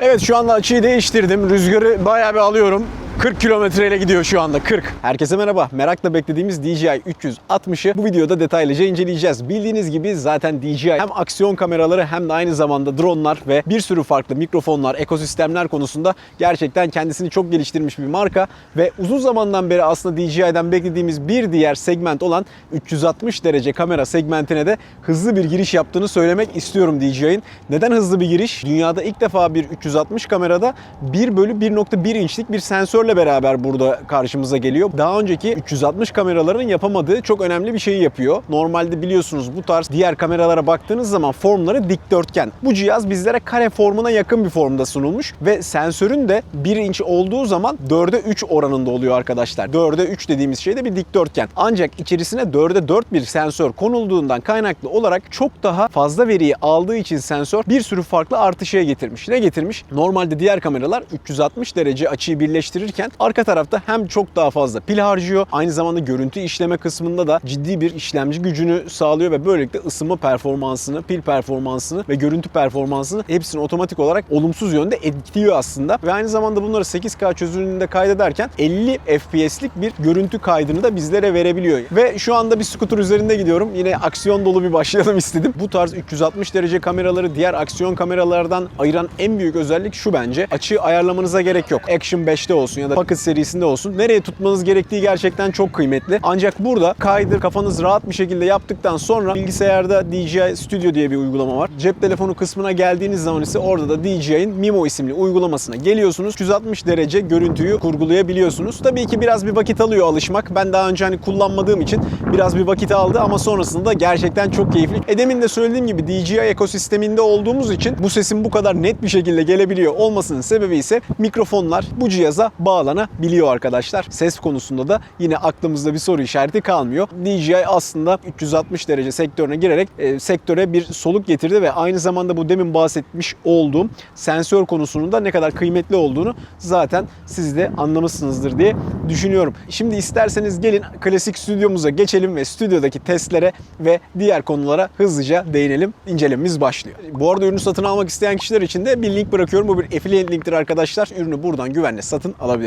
Evet şu anda açıyı değiştirdim. Rüzgarı bayağı bir alıyorum. 40 kilometreyle gidiyor şu anda 40. Herkese merhaba. Merakla beklediğimiz DJI 360'ı bu videoda detaylıca inceleyeceğiz. Bildiğiniz gibi zaten DJI hem aksiyon kameraları hem de aynı zamanda dronlar ve bir sürü farklı mikrofonlar, ekosistemler konusunda gerçekten kendisini çok geliştirmiş bir marka ve uzun zamandan beri aslında DJI'den beklediğimiz bir diğer segment olan 360 derece kamera segmentine de hızlı bir giriş yaptığını söylemek istiyorum DJI'nin. Neden hızlı bir giriş? Dünyada ilk defa bir 360 kamerada 1 bölü 1.1 inçlik bir sensörle beraber burada karşımıza geliyor. Daha önceki 360 kameraların yapamadığı çok önemli bir şeyi yapıyor. Normalde biliyorsunuz bu tarz diğer kameralara baktığınız zaman formları dikdörtgen. Bu cihaz bizlere kare formuna yakın bir formda sunulmuş ve sensörün de 1 inç olduğu zaman 4'e 3 oranında oluyor arkadaşlar. 4'e 3 dediğimiz şey de bir dikdörtgen. Ancak içerisine 4'e 4 bir sensör konulduğundan kaynaklı olarak çok daha fazla veriyi aldığı için sensör bir sürü farklı artışa getirmiş. Ne getirmiş? Normalde diğer kameralar 360 derece açıyı birleştirirken arka tarafta hem çok daha fazla pil harcıyor aynı zamanda görüntü işleme kısmında da ciddi bir işlemci gücünü sağlıyor ve böylelikle ısınma performansını, pil performansını ve görüntü performansını hepsini otomatik olarak olumsuz yönde etkiliyor aslında. Ve aynı zamanda bunları 8K çözünürlüğünde kaydederken 50 FPS'lik bir görüntü kaydını da bizlere verebiliyor. Ve şu anda bir scooter üzerinde gidiyorum. Yine aksiyon dolu bir başlayalım istedim. Bu tarz 360 derece kameraları diğer aksiyon kameralardan ayıran en büyük özellik şu bence. Açıyı ayarlamanıza gerek yok. Action 5'te olsun ya da Pocket serisinde olsun. Nereye tutmanız gerektiği gerçekten çok kıymetli. Ancak burada kaydır kafanız rahat bir şekilde yaptıktan sonra bilgisayarda DJI Studio diye bir uygulama var. Cep telefonu kısmına geldiğiniz zaman ise orada da DJI'nin Mimo isimli uygulamasına geliyorsunuz. 360 derece görüntüyü kurgulayabiliyorsunuz. Tabii ki biraz bir vakit alıyor alışmak. Ben daha önce hani kullanmadığım için biraz bir vakit aldı ama sonrasında da gerçekten çok keyifli. E demin de söylediğim gibi DJI ekosisteminde olduğumuz için bu sesin bu kadar net bir şekilde gelebiliyor olmasının sebebi ise mikrofonlar bu cihaza bağlanabiliyor arkadaşlar. Ses konusunda da yine aklımızda bir soru işareti kalmıyor. DJI aslında 360 derece sektörüne girerek e, sektöre bir soluk getirdi ve aynı zamanda bu demin bahsetmiş olduğum sensör konusunun da ne kadar kıymetli olduğunu zaten siz de anlamışsınızdır diye düşünüyorum. Şimdi isterseniz gelin klasik stüdyomuza geçelim ve stüdyodaki testlere ve diğer konulara hızlıca değinelim. İncelememiz başlıyor. Bu arada ürünü satın almak isteyen kişiler için de bir link bırakıyorum. Bu bir affiliate linktir arkadaşlar. Ürünü buradan güvenle satın alabilirsiniz.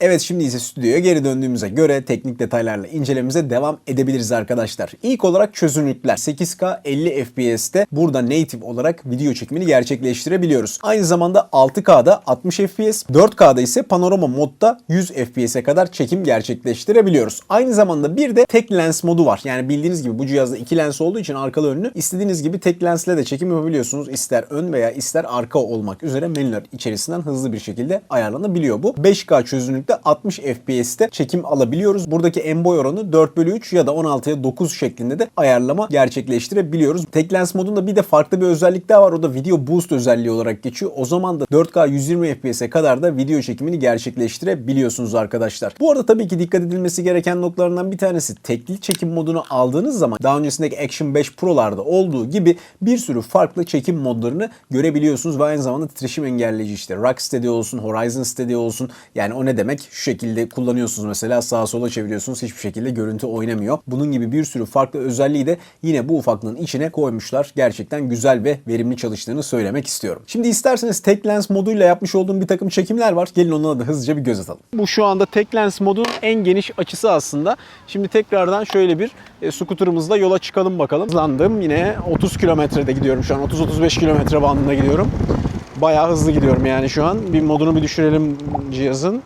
Evet şimdi ise stüdyoya geri döndüğümüze göre teknik detaylarla incelememize devam edebiliriz arkadaşlar. İlk olarak çözünürlükler. 8K 50 FPS'te burada native olarak video çekimini gerçekleştirebiliyoruz. Aynı zamanda 6K'da 60 FPS, 4K'da ise panorama modda 100 FPS'e kadar çekim gerçekleştirebiliyoruz. Aynı zamanda bir de tek lens modu var. Yani bildiğiniz gibi bu cihazda iki lens olduğu için arkalı önlü istediğiniz gibi tek lensle de çekim yapabiliyorsunuz. İster ön veya ister arka olmak üzere menüler içerisinden hızlı bir şekilde ayarlanabiliyor bu. 5K çözünürlükte 60 FPS'te çekim alabiliyoruz. Buradaki en boy oranı 4 bölü 3 ya da 16'ya 9 şeklinde de ayarlama gerçekleştirebiliyoruz. Tek lens modunda bir de farklı bir özellik daha var. O da video boost özelliği olarak geçiyor. O zaman da 4K 120 FPS'e kadar da video çekimini gerçekleştirebiliyorsunuz arkadaşlar. Bu arada tabii ki dikkat edilmesi gereken noktalarından bir tanesi tekli çekim modunu aldığınız zaman daha öncesindeki Action 5 Pro'larda olduğu gibi bir sürü farklı çekim modlarını görebiliyorsunuz ve aynı zamanda titreşim engelleyici işte Rocksteady olsun, Horizon Steady olsun. Yani o ne demek? Şu şekilde kullanıyorsunuz mesela sağa sola çeviriyorsunuz hiçbir şekilde görüntü oynamıyor. Bunun gibi bir sürü farklı özelliği de yine bu ufaklığın içine koymuşlar. Gerçekten güzel ve verimli çalıştığını söylemek istiyorum. Şimdi isterseniz tek lens moduyla yapmış olduğum bir takım çekimler var. Gelin onlara da hızlıca bir göz atalım. Bu şu anda tek lens modun en geniş açısı aslında. Şimdi tekrardan şöyle bir e, scooter'ımızla yola çıkalım bakalım. Hızlandım yine 30 kilometrede gidiyorum şu an. 30-35 kilometre bandında gidiyorum. Bayağı hızlı gidiyorum yani şu an. Bir modunu bir düşürelim cihazın.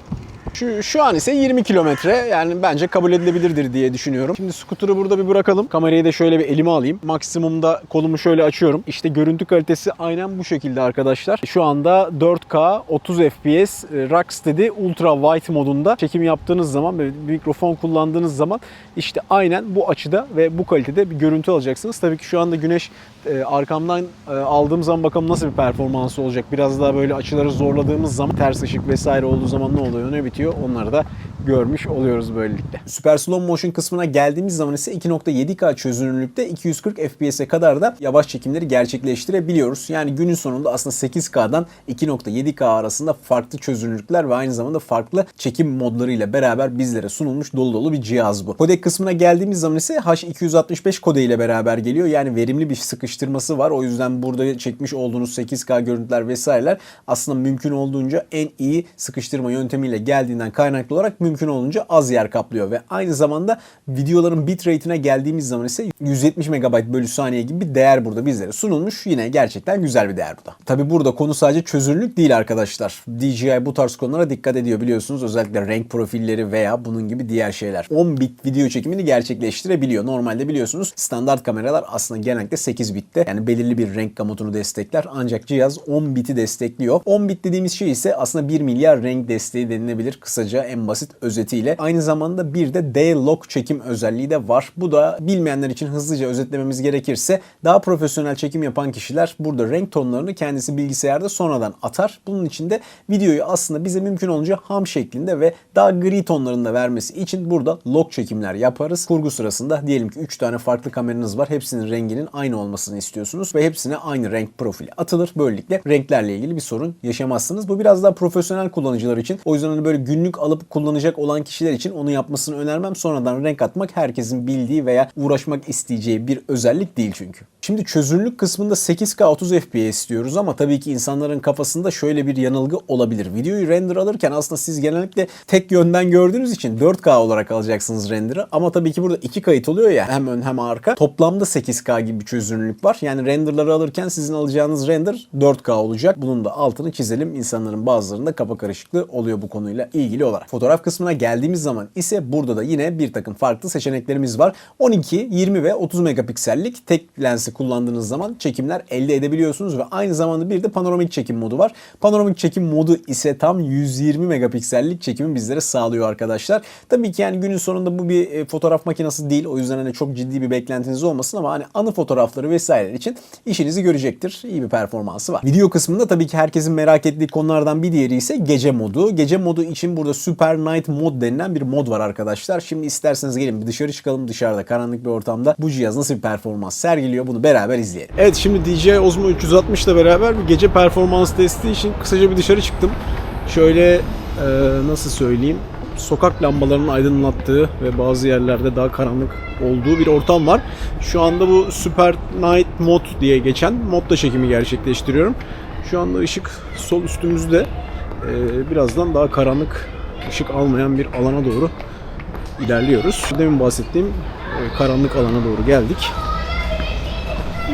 Şu, şu an ise 20 kilometre yani bence kabul edilebilirdir diye düşünüyorum. Şimdi scooter'ı burada bir bırakalım. Kamerayı da şöyle bir elime alayım. Maksimumda kolumu şöyle açıyorum. İşte görüntü kalitesi aynen bu şekilde arkadaşlar. Şu anda 4K 30 FPS Rocksteady Ultra Wide modunda çekim yaptığınız zaman ve mikrofon kullandığınız zaman işte aynen bu açıda ve bu kalitede bir görüntü alacaksınız. Tabii ki şu anda güneş e, arkamdan e, aldığım zaman bakalım nasıl bir performansı olacak. Biraz daha böyle açıları zorladığımız zaman ters ışık vesaire olduğu zaman ne oluyor ne bitiyor onları da görmüş oluyoruz böylelikle. Süper slow motion kısmına geldiğimiz zaman ise 2.7K çözünürlükte 240 FPS'e kadar da yavaş çekimleri gerçekleştirebiliyoruz. Yani günün sonunda aslında 8K'dan 2.7K arasında farklı çözünürlükler ve aynı zamanda farklı çekim modları ile beraber bizlere sunulmuş dolu dolu bir cihaz bu. Kodek kısmına geldiğimiz zaman ise H265 kode ile beraber geliyor. Yani verimli bir sıkıştırması var. O yüzden burada çekmiş olduğunuz 8K görüntüler vesaireler aslında mümkün olduğunca en iyi sıkıştırma yöntemiyle geldiğinden kaynaklı olarak mümkün olunca az yer kaplıyor ve aynı zamanda videoların bitrate'ine geldiğimiz zaman ise 170 MB bölü saniye gibi bir değer burada bizlere sunulmuş. Yine gerçekten güzel bir değer bu da. Tabi burada konu sadece çözünürlük değil arkadaşlar. DJI bu tarz konulara dikkat ediyor biliyorsunuz. Özellikle renk profilleri veya bunun gibi diğer şeyler. 10 bit video çekimini gerçekleştirebiliyor. Normalde biliyorsunuz standart kameralar aslında genellikle 8 bitte. Yani belirli bir renk gamutunu destekler. Ancak cihaz 10 biti destekliyor. 10 bit dediğimiz şey ise aslında 1 milyar renk desteği denilebilir. Kısaca en basit özetiyle. Aynı zamanda bir de D-Log çekim özelliği de var. Bu da bilmeyenler için hızlıca özetlememiz gerekirse daha profesyonel çekim yapan kişiler burada renk tonlarını kendisi bilgisayarda sonradan atar. Bunun için de videoyu aslında bize mümkün olunca ham şeklinde ve daha gri tonlarında vermesi için burada log çekimler yaparız. Kurgu sırasında diyelim ki 3 tane farklı kameranız var. Hepsinin renginin aynı olmasını istiyorsunuz ve hepsine aynı renk profili atılır. Böylelikle renklerle ilgili bir sorun yaşamazsınız. Bu biraz daha profesyonel kullanıcılar için. O yüzden hani böyle günlük alıp kullanacak olan kişiler için onu yapmasını önermem. Sonradan renk atmak herkesin bildiği veya uğraşmak isteyeceği bir özellik değil çünkü. Şimdi çözünürlük kısmında 8K 30 FPS istiyoruz ama tabii ki insanların kafasında şöyle bir yanılgı olabilir. Videoyu render alırken aslında siz genellikle tek yönden gördüğünüz için 4K olarak alacaksınız render'ı ama tabii ki burada iki kayıt oluyor ya hem ön hem arka. Toplamda 8K gibi bir çözünürlük var. Yani renderları alırken sizin alacağınız render 4K olacak. Bunun da altını çizelim. İnsanların bazılarında kafa karışıklığı oluyor bu konuyla ilgili olarak. Fotoğraf kısmına geldiğimiz zaman ise burada da yine bir takım farklı seçeneklerimiz var. 12, 20 ve 30 megapiksellik tek lensi kullandığınız zaman çekimler elde edebiliyorsunuz ve aynı zamanda bir de panoramik çekim modu var. Panoramik çekim modu ise tam 120 megapiksellik çekimi bizlere sağlıyor arkadaşlar. Tabii ki yani günün sonunda bu bir e, fotoğraf makinesi değil. O yüzden hani çok ciddi bir beklentiniz olmasın ama hani anı fotoğrafları vesaire için işinizi görecektir. İyi bir performansı var. Video kısmında tabii ki herkesin merak ettiği konulardan bir diğeri ise gece modu. Gece modu için burada Super Night Mod denilen bir mod var arkadaşlar. Şimdi isterseniz gelin bir dışarı çıkalım dışarıda karanlık bir ortamda bu cihaz nasıl bir performans sergiliyor bunu beraber izleyelim. Evet şimdi DJI Osmo 360 ile beraber bir gece performans testi için kısaca bir dışarı çıktım. Şöyle e, nasıl söyleyeyim sokak lambalarının aydınlattığı ve bazı yerlerde daha karanlık olduğu bir ortam var. Şu anda bu Super Night Mod diye geçen modda çekimi gerçekleştiriyorum. Şu anda ışık sol üstümüzde. Ee, birazdan daha karanlık ışık almayan bir alana doğru ilerliyoruz. Demin bahsettiğim e, karanlık alana doğru geldik.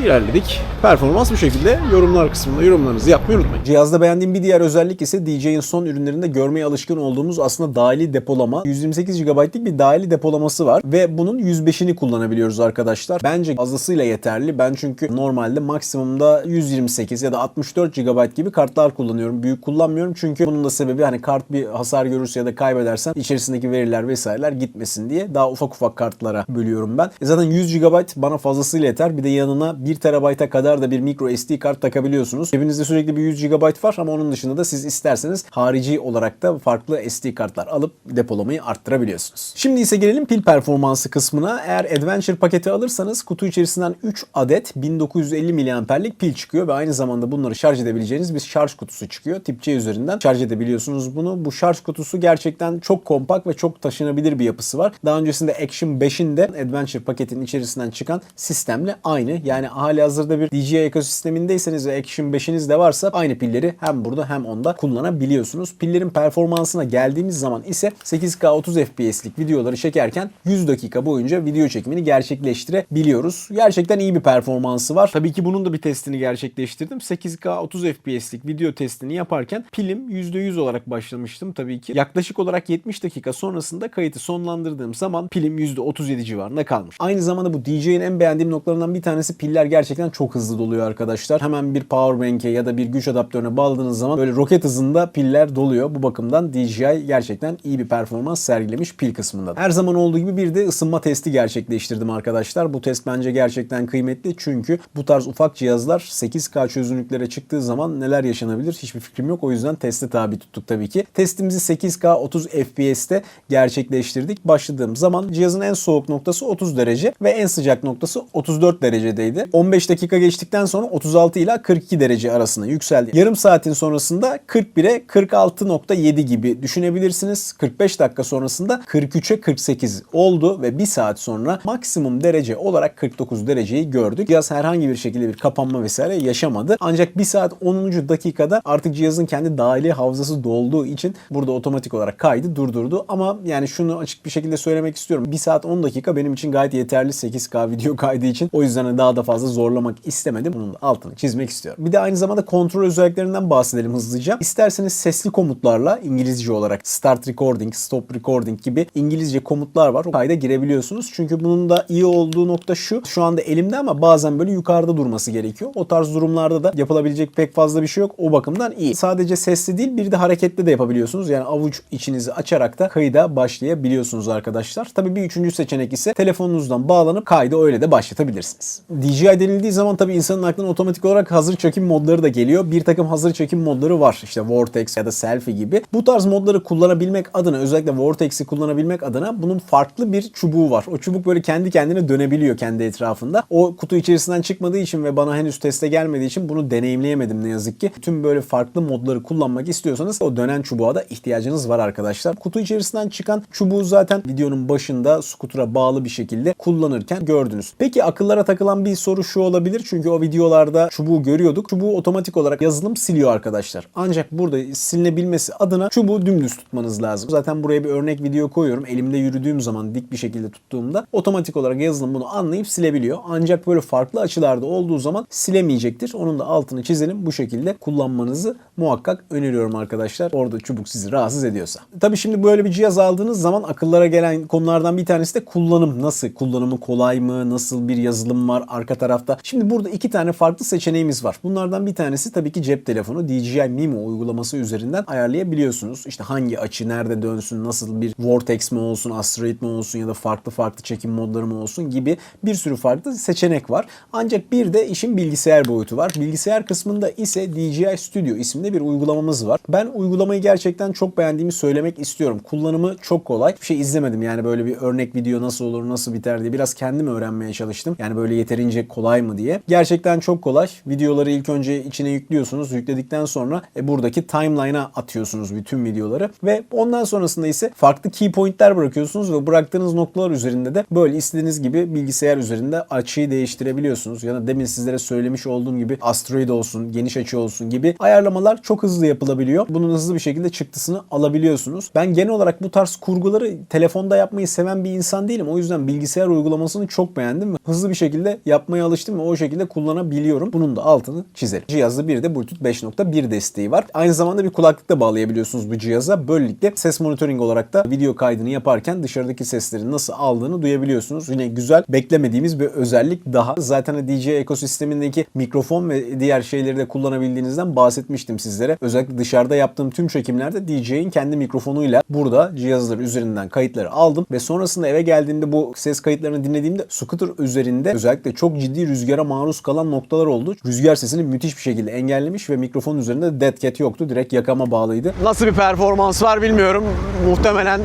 İlerledik. Performans bu şekilde. Yorumlar kısmında yorumlarınızı yapmayı unutmayın. Cihazda beğendiğim bir diğer özellik ise DJ'in son ürünlerinde görmeye alışkın olduğumuz aslında dahili depolama. 128 GB'lik bir dahili depolaması var ve bunun 105'ini kullanabiliyoruz arkadaşlar. Bence fazlasıyla yeterli. Ben çünkü normalde maksimumda 128 ya da 64 GB gibi kartlar kullanıyorum. Büyük kullanmıyorum çünkü bunun da sebebi hani kart bir hasar görürse ya da kaybedersem içerisindeki veriler vesaireler gitmesin diye daha ufak ufak kartlara bölüyorum ben. E zaten 100 GB bana fazlasıyla yeter. Bir de yanına 1 TB'a kadar da bir micro SD kart takabiliyorsunuz. Cebinizde sürekli bir 100 GB var ama onun dışında da siz isterseniz harici olarak da farklı SD kartlar alıp depolamayı arttırabiliyorsunuz. Şimdi ise gelelim pil performansı kısmına. Eğer Adventure paketi alırsanız kutu içerisinden 3 adet 1950 miliamperlik pil çıkıyor ve aynı zamanda bunları şarj edebileceğiniz bir şarj kutusu çıkıyor. Tip C üzerinden şarj edebiliyorsunuz bunu. Bu şarj kutusu gerçekten çok kompakt ve çok taşınabilir bir yapısı var. Daha öncesinde Action 5'in de Adventure paketinin içerisinden çıkan sistemle aynı. Yani hali hazırda bir DJI ekosistemindeyseniz ve Action 5'iniz de varsa aynı pilleri hem burada hem onda kullanabiliyorsunuz. Pillerin performansına geldiğimiz zaman ise 8K 30 FPS'lik videoları çekerken 100 dakika boyunca video çekimini gerçekleştirebiliyoruz. Gerçekten iyi bir performansı var. Tabii ki bunun da bir testini gerçekleştirdim. 8K 30 FPS'lik video testini yaparken pilim %100 olarak başlamıştım tabii ki. Yaklaşık olarak 70 dakika sonrasında kayıtı sonlandırdığım zaman pilim %37 civarında kalmış. Aynı zamanda bu DJ'in en beğendiğim noktalarından bir tanesi piller piller gerçekten çok hızlı doluyor arkadaşlar. Hemen bir powerbank'e ya da bir güç adaptörüne bağladığınız zaman böyle roket hızında piller doluyor. Bu bakımdan DJI gerçekten iyi bir performans sergilemiş pil kısmında. Her zaman olduğu gibi bir de ısınma testi gerçekleştirdim arkadaşlar. Bu test bence gerçekten kıymetli çünkü bu tarz ufak cihazlar 8K çözünürlüklere çıktığı zaman neler yaşanabilir hiçbir fikrim yok. O yüzden teste tabi tuttuk tabii ki. Testimizi 8K 30 FPS'te gerçekleştirdik. Başladığım zaman cihazın en soğuk noktası 30 derece ve en sıcak noktası 34 derecedeydi. 15 dakika geçtikten sonra 36 ila 42 derece arasında yükseldi. Yarım saatin sonrasında 41'e 46.7 gibi düşünebilirsiniz. 45 dakika sonrasında 43'e 48 oldu ve 1 saat sonra maksimum derece olarak 49 dereceyi gördük. Cihaz herhangi bir şekilde bir kapanma vesaire yaşamadı. Ancak 1 saat 10. dakikada artık cihazın kendi dahili hafızası dolduğu için burada otomatik olarak kaydı durdurdu. Ama yani şunu açık bir şekilde söylemek istiyorum. 1 saat 10 dakika benim için gayet yeterli 8K video kaydı için. O yüzden daha da fazla zorlamak istemedim. Bunun da altını çizmek istiyorum. Bir de aynı zamanda kontrol özelliklerinden bahsedelim hızlıca. İsterseniz sesli komutlarla İngilizce olarak start recording, stop recording gibi İngilizce komutlar var. O kayda girebiliyorsunuz. Çünkü bunun da iyi olduğu nokta şu. Şu anda elimde ama bazen böyle yukarıda durması gerekiyor. O tarz durumlarda da yapılabilecek pek fazla bir şey yok. O bakımdan iyi. Sadece sesli değil bir de hareketli de yapabiliyorsunuz. Yani avuç içinizi açarak da kayıda başlayabiliyorsunuz arkadaşlar. Tabii bir üçüncü seçenek ise telefonunuzdan bağlanıp kaydı öyle de başlatabilirsiniz. DJI denildiği zaman tabii insanın aklına otomatik olarak hazır çekim modları da geliyor. Bir takım hazır çekim modları var. İşte Vortex ya da Selfie gibi. Bu tarz modları kullanabilmek adına özellikle Vortex'i kullanabilmek adına bunun farklı bir çubuğu var. O çubuk böyle kendi kendine dönebiliyor kendi etrafında. O kutu içerisinden çıkmadığı için ve bana henüz teste gelmediği için bunu deneyimleyemedim ne yazık ki. Tüm böyle farklı modları kullanmak istiyorsanız o dönen çubuğa da ihtiyacınız var arkadaşlar. Kutu içerisinden çıkan çubuğu zaten videonun başında skutura bağlı bir şekilde kullanırken gördünüz. Peki akıllara takılan bir soru şu olabilir. Çünkü o videolarda çubuğu görüyorduk. Çubuğu otomatik olarak yazılım siliyor arkadaşlar. Ancak burada silinebilmesi adına çubuğu dümdüz tutmanız lazım. Zaten buraya bir örnek video koyuyorum. Elimde yürüdüğüm zaman dik bir şekilde tuttuğumda otomatik olarak yazılım bunu anlayıp silebiliyor. Ancak böyle farklı açılarda olduğu zaman silemeyecektir. Onun da altını çizelim. Bu şekilde kullanmanızı muhakkak öneriyorum arkadaşlar. Orada çubuk sizi rahatsız ediyorsa. Tabii şimdi böyle bir cihaz aldığınız zaman akıllara gelen konulardan bir tanesi de kullanım. Nasıl? Kullanımı kolay mı? Nasıl bir yazılım var arka tarafta? Şimdi burada iki tane farklı seçeneğimiz var. Bunlardan bir tanesi tabii ki cep telefonu. DJI Mimo uygulaması üzerinden ayarlayabiliyorsunuz. İşte hangi açı nerede dönsün, nasıl bir Vortex mi olsun, Asteroid mi olsun ya da farklı farklı çekim modları mı olsun gibi bir sürü farklı seçenek var. Ancak bir de işin bilgisayar boyutu var. Bilgisayar kısmında ise DJI Studio isimli bir uygulamamız var. Ben uygulamayı gerçekten çok beğendiğimi söylemek istiyorum. Kullanımı çok kolay. Bir şey izlemedim yani böyle bir örnek video nasıl olur, nasıl biter diye biraz kendim öğrenmeye çalıştım. Yani böyle yeterince kolay mı diye. Gerçekten çok kolay. Videoları ilk önce içine yüklüyorsunuz. Yükledikten sonra e, buradaki timeline'a atıyorsunuz bütün videoları ve ondan sonrasında ise farklı key point'ler bırakıyorsunuz ve bıraktığınız noktalar üzerinde de böyle istediğiniz gibi bilgisayar üzerinde açıyı değiştirebiliyorsunuz. Ya da demin sizlere söylemiş olduğum gibi asteroid olsun, geniş açı olsun gibi ayarlamalar çok hızlı yapılabiliyor. Bunun hızlı bir şekilde çıktısını alabiliyorsunuz. Ben genel olarak bu tarz kurguları telefonda yapmayı seven bir insan değilim. O yüzden bilgisayar uygulamasını çok beğendim ve hızlı bir şekilde yapmaya alıştım ve o şekilde kullanabiliyorum. Bunun da altını çizelim. Cihazda bir de Bluetooth 5.1 desteği var. Aynı zamanda bir kulaklık da bağlayabiliyorsunuz bu cihaza. Böylelikle ses monitoring olarak da video kaydını yaparken dışarıdaki sesleri nasıl aldığını duyabiliyorsunuz. Yine güzel, beklemediğimiz bir özellik daha. Zaten DJI ekosistemindeki mikrofon ve diğer şeyleri de kullanabildiğinizden bahsetmiştim sizlere. Özellikle dışarıda yaptığım tüm çekimlerde DJI'nin kendi mikrofonuyla burada cihazlar üzerinden kayıtları aldım ve sonrasında eve geldiğimde bu ses kayıtlarını dinlediğimde scooter üzerinde özellikle çok ciddi rüzgara maruz kalan noktalar oldu. Rüzgar sesini müthiş bir şekilde engellemiş ve mikrofonun üzerinde de dead cat yoktu. Direkt yakama bağlıydı. Nasıl bir performans var bilmiyorum. Muhtemelen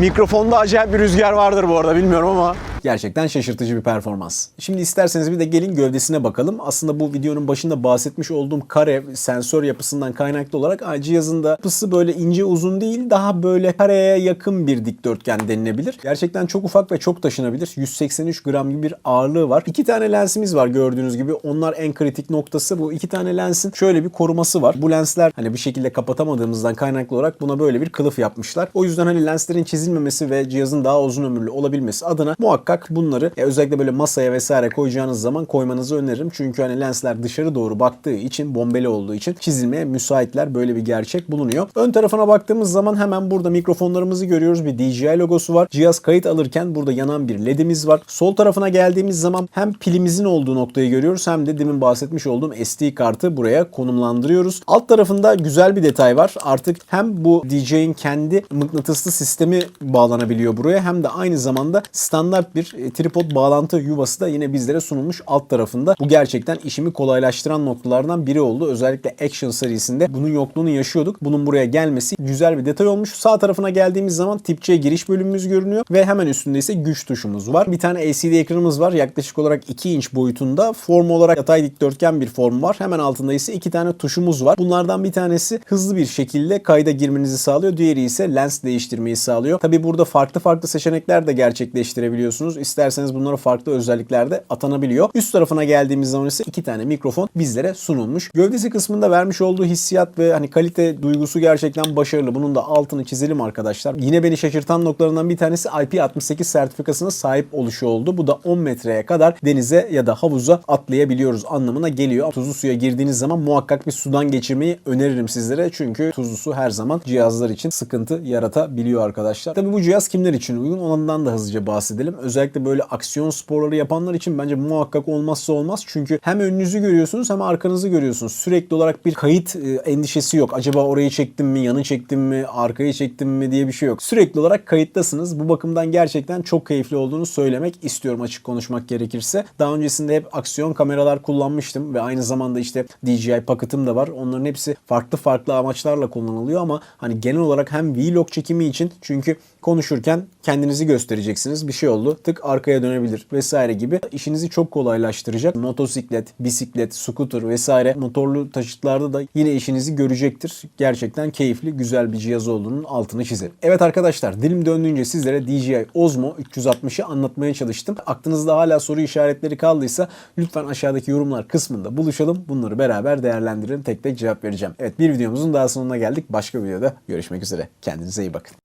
mikrofonda acayip bir rüzgar vardır bu arada bilmiyorum ama Gerçekten şaşırtıcı bir performans. Şimdi isterseniz bir de gelin gövdesine bakalım. Aslında bu videonun başında bahsetmiş olduğum kare sensör yapısından kaynaklı olarak cihazın da yapısı böyle ince uzun değil daha böyle kareye yakın bir dikdörtgen denilebilir. Gerçekten çok ufak ve çok taşınabilir. 183 gram gibi bir ağırlığı var. İki tane lensimiz var gördüğünüz gibi. Onlar en kritik noktası. Bu iki tane lensin şöyle bir koruması var. Bu lensler hani bir şekilde kapatamadığımızdan kaynaklı olarak buna böyle bir kılıf yapmışlar. O yüzden hani lenslerin çizilmemesi ve cihazın daha uzun ömürlü olabilmesi adına muhakkak muhakkak bunları e, özellikle böyle masaya vesaire koyacağınız zaman koymanızı öneririm. Çünkü hani lensler dışarı doğru baktığı için bombeli olduğu için çizilmeye müsaitler. Böyle bir gerçek bulunuyor. Ön tarafına baktığımız zaman hemen burada mikrofonlarımızı görüyoruz. Bir DJI logosu var. Cihaz kayıt alırken burada yanan bir ledimiz var. Sol tarafına geldiğimiz zaman hem pilimizin olduğu noktayı görüyoruz hem de demin bahsetmiş olduğum SD kartı buraya konumlandırıyoruz. Alt tarafında güzel bir detay var. Artık hem bu DJ'in kendi mıknatıslı sistemi bağlanabiliyor buraya hem de aynı zamanda standart bir e, tripod bağlantı yuvası da yine bizlere sunulmuş alt tarafında. Bu gerçekten işimi kolaylaştıran noktalardan biri oldu. Özellikle Action serisinde bunun yokluğunu yaşıyorduk. Bunun buraya gelmesi güzel bir detay olmuş. Sağ tarafına geldiğimiz zaman tip C giriş bölümümüz görünüyor ve hemen üstünde ise güç tuşumuz var. Bir tane LCD ekranımız var. Yaklaşık olarak 2 inç boyutunda. Form olarak yatay dikdörtgen bir form var. Hemen altında ise iki tane tuşumuz var. Bunlardan bir tanesi hızlı bir şekilde kayda girmenizi sağlıyor. Diğeri ise lens değiştirmeyi sağlıyor. Tabi burada farklı farklı seçenekler de gerçekleştirebiliyorsunuz. İsterseniz bunlara farklı özellikler de atanabiliyor. Üst tarafına geldiğimiz zaman ise iki tane mikrofon bizlere sunulmuş. Gövdesi kısmında vermiş olduğu hissiyat ve hani kalite duygusu gerçekten başarılı. Bunun da altını çizelim arkadaşlar. Yine beni şaşırtan noktalarından bir tanesi IP68 sertifikasına sahip oluşu oldu. Bu da 10 metreye kadar denize ya da havuza atlayabiliyoruz anlamına geliyor. Tuzlu suya girdiğiniz zaman muhakkak bir sudan geçirmeyi öneririm sizlere. Çünkü tuzlu su her zaman cihazlar için sıkıntı yaratabiliyor arkadaşlar. Tabii bu cihaz kimler için uygun ondan da hızlıca bahsedelim. Özellikle böyle aksiyon sporları yapanlar için bence muhakkak olmazsa olmaz. Çünkü hem önünüzü görüyorsunuz hem arkanızı görüyorsunuz. Sürekli olarak bir kayıt e, endişesi yok. Acaba orayı çektim mi, yanı çektim mi, arkayı çektim mi diye bir şey yok. Sürekli olarak kayıttasınız. Bu bakımdan gerçekten çok keyifli olduğunu söylemek istiyorum açık konuşmak gerekirse. Daha öncesinde hep aksiyon kameralar kullanmıştım ve aynı zamanda işte DJI Pocket'ım da var. Onların hepsi farklı farklı amaçlarla kullanılıyor ama hani genel olarak hem vlog çekimi için çünkü konuşurken kendinizi göstereceksiniz. Bir şey oldu. Tık arkaya dönebilir vesaire gibi. işinizi çok kolaylaştıracak. Motosiklet, bisiklet, scooter vesaire motorlu taşıtlarda da yine işinizi görecektir. Gerçekten keyifli, güzel bir cihaz olduğunun altını çizelim. Evet arkadaşlar dilim döndüğünce sizlere DJI Osmo 360'ı anlatmaya çalıştım. Aklınızda hala soru işaretleri kaldıysa lütfen aşağıdaki yorumlar kısmında buluşalım. Bunları beraber değerlendirelim. Tek tek cevap vereceğim. Evet bir videomuzun daha sonuna geldik. Başka videoda görüşmek üzere. Kendinize iyi bakın.